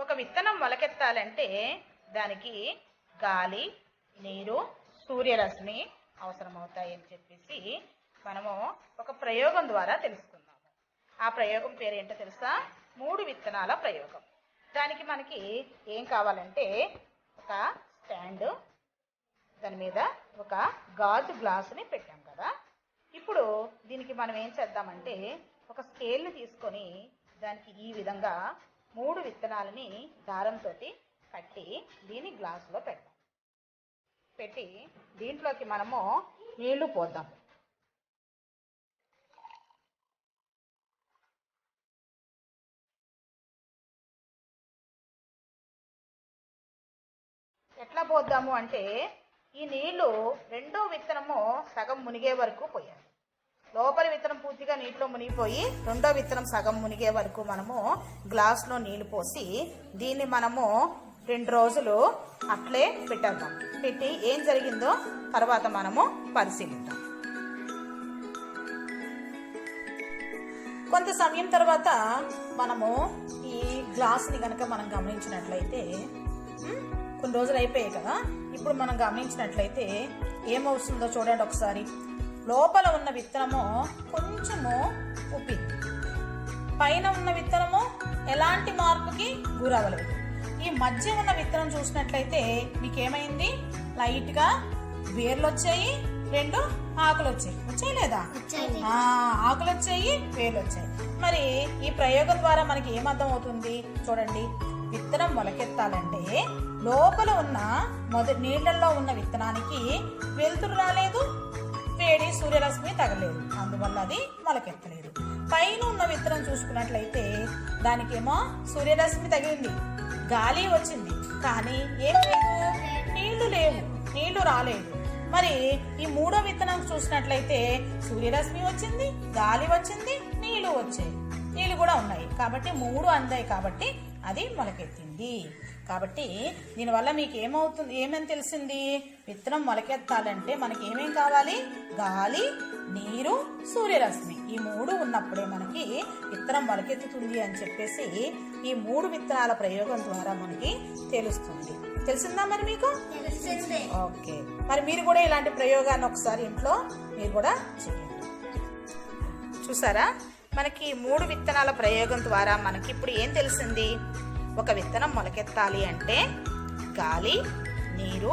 ఒక విత్తనం మొలకెత్తాలంటే దానికి గాలి నీరు సూర్యరశ్మి అవసరమవుతాయి అని చెప్పేసి మనము ఒక ప్రయోగం ద్వారా తెలుసుకుందాము ఆ ప్రయోగం పేరు ఏంటో తెలుసా? మూడు విత్తనాల ప్రయోగం. దానికి మనకి ఏం కావాలంటే ఒక స్టాండ్ దాని మీద ఒక గాజు గ్లాసుని పెట్టాం కదా. ఇప్పుడు దీనికి మనం ఏం చేద్దామంటే ఒక స్కేల్ని తీసుకొని దానికి ఈ విధంగా మూడు విత్తనాలని దారంతో కట్టి దీన్ని గ్లాసులో పెడతాం. పెట్టి దీంట్లోకి మనము నీళ్ళు పోద్దాం. ఎట్లా పోద్దాము అంటే ఈ నీళ్ళు రెండో విత్తనము సగం మునిగే వరకు పోయాలి. లోపలి విత్తనం పూర్తిగా నీటిలో మునిగిపోయి రెండో విత్తనం సగం మునిగే వరకు మనము గ్లాస్లో నీళ్ళు పోసి దీన్ని మనము రెండు రోజులు అట్లే పెట్టేద్దాం. పెట్టి ఏం జరిగిందో తర్వాత మనము పరిశీలిద్దాం. కొంత సమయం తర్వాత మనము ఈ గ్లాస్ని కనుక మనం గమనించినట్లయితే కొన్ని రోజులు అయిపోయాయి కదా. ఇప్పుడు మనం గమనించినట్లయితే ఏమవుతుందో చూడండి ఒకసారి. లోపల ఉన్న విత్తనము కొంచెము ఉప్పింది పైన ఉన్న విత్తనము ఎలాంటి మార్పుకి గురవలేదు ఈ మధ్య ఉన్న విత్తనం చూసినట్లయితే మీకు ఏమైంది లైట్గా వేర్లు వచ్చాయి రెండు ఆకులు వచ్చాయి వచ్చాయి లేదా? ఆకులు వచ్చాయి వేర్లు వచ్చాయి మరి ఈ ప్రయోగం ద్వారా మనకి ఏమర్థం అవుతుంది చూడండి. విత్తనం మొలకెత్తాలంటే లోపల ఉన్న మొదటి నీళ్ళల్లో ఉన్న విత్తనానికి వెలుతురు రాలేదు వేడి సూర్యరశ్మి తగలేదు. అందువల్ల అది మొలకెత్తలేదు. పైన ఉన్న విత్తనం చూసుకున్నట్లయితే దానికేమో సూర్యరశ్మి తగిలింది. గాలి వచ్చింది. కానీ ఏం లేవు నీళ్ళు లేవు. నీళ్ళు రాలేదు. మరి ఈ మూడో విత్తనం చూసినట్లయితే సూర్యరశ్మి వచ్చింది గాలి వచ్చింది నీళ్ళు వచ్చాయి. నీళ్ళు కూడా ఉన్నాయి. కాబట్టి మూడు అందాయి కాబట్టి అది మొలకెత్తింది. కాబట్టి దీనివల్ల మీకు ఏమవుతుంది ఏమని తెలిసింది? విత్తనం మొలకెత్తాలంటే మనకి ఏమేం కావాలి? గాలి నీరు సూర్యరశ్మి. ఈ మూడు ఉన్నప్పుడే మనకి విత్తనం మొలకెత్తుతుంది అని చెప్పేసి ఈ మూడు విత్తనాల ప్రయోగం ద్వారా మనకి తెలుస్తుంది. తెలిసిందా మరి మీకు? ఓకే. మరి మీరు కూడా ఇలాంటి ప్రయోగాన్ని ఒకసారి ఇంట్లో మీరు కూడా చేయండి. చూసారా? మనకి మూడు విత్తనాల ప్రయోగం ద్వారా మనకి ఇప్పుడు ఏం తెలిసింది? ఒక విత్తనం మొలకెత్తాలి అంటే గాలి నీరు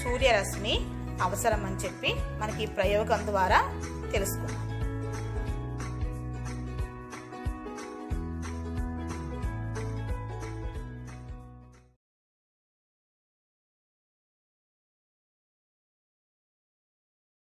సూర్యరశ్మి అవసరం అని చెప్పి మనకి ఈ ప్రయోగం ద్వారా తెలుసుకున్నాం.